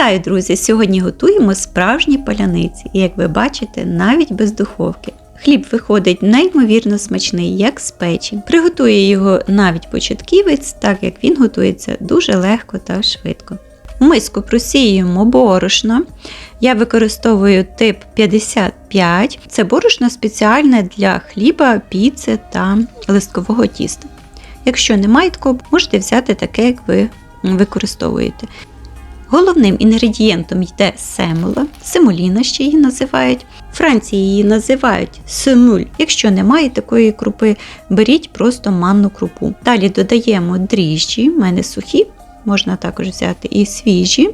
Вітаю, друзі! Сьогодні готуємо справжні паляниці, і як ви бачите, навіть без духовки. Хліб виходить неймовірно смачний, як з печі. Приготує його навіть початківець, так як він готується дуже легко та швидко. У миску просіюємо борошно. Я використовую тип 55. Це борошно спеціальне для хліба, піци та листкового тіста. Якщо немає такого, можете взяти таке, як ви використовуєте. Головним інгредієнтом йде семола, семоліна ще її називають. В Франції її називають семуль. Якщо немає такої крупи, беріть просто манну крупу. Далі додаємо дріжджі, в мене сухі, можна також взяти і свіжі.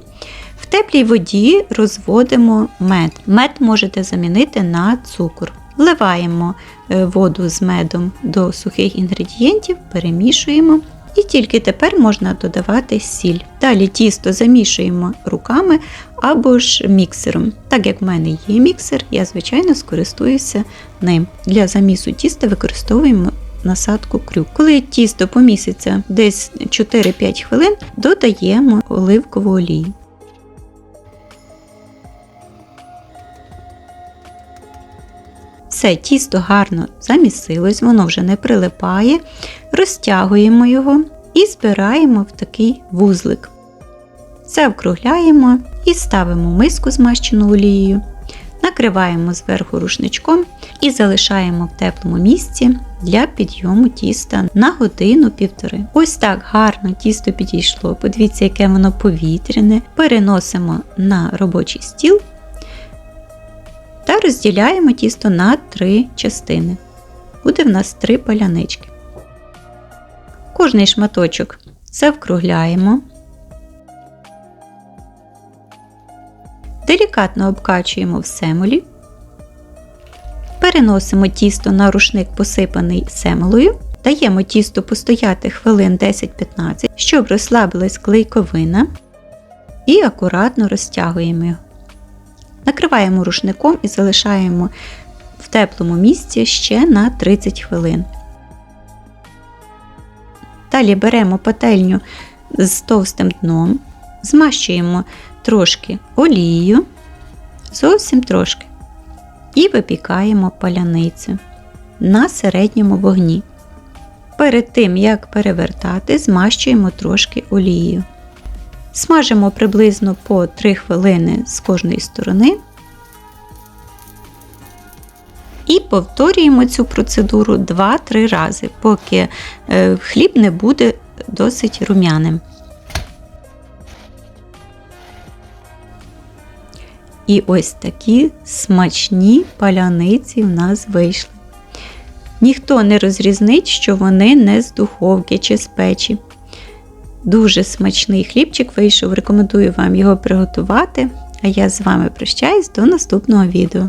В теплій воді розводимо мед. Мед можете замінити на цукор. Вливаємо е, воду з медом до сухих інгредієнтів, перемішуємо. І тільки тепер можна додавати сіль. Далі тісто замішуємо руками або ж міксером. Так як в мене є міксер, я, звичайно, скористуюся ним. Для замісу тіста використовуємо насадку крюк. Коли тісто поміситься десь 4-5 хвилин, додаємо оливкову олію. Все, тісто гарно замісилось, воно вже не прилипає, розтягуємо його і збираємо в такий вузлик. Це округляємо і ставимо миску змащену олією, накриваємо зверху рушничком і залишаємо в теплому місці для підйому тіста на годину-півтори. Ось так гарно тісто підійшло. Подивіться, яке воно повітряне. Переносимо на робочий стіл та розділяємо тісто на три частини. Буде в нас три палянички. Кожний шматочок завкругляємо, делікатно обкачуємо в семолі, переносимо тісто на рушник, посипаний семолою, даємо тісто постояти хвилин 10-15, щоб розслабилась клейковина, і акуратно розтягуємо його. Накриваємо рушником і залишаємо в теплому місці ще на 30 хвилин. Далі беремо пательню з товстим дном, змащуємо трошки олією, зовсім трошки, і випікаємо паляницю на середньому вогні. Перед тим, як перевертати, змащуємо трошки олією. Смажимо приблизно по 3 хвилини з кожної сторони. І повторюємо цю процедуру 2-3 рази, поки е, хліб не буде досить рум'яним. І ось такі смачні паляниці в нас вийшли. Ніхто не розрізнить, що вони не з духовки чи з печі. Дуже смачний хлібчик вийшов, рекомендую вам його приготувати. А я з вами прощаюсь до наступного відео.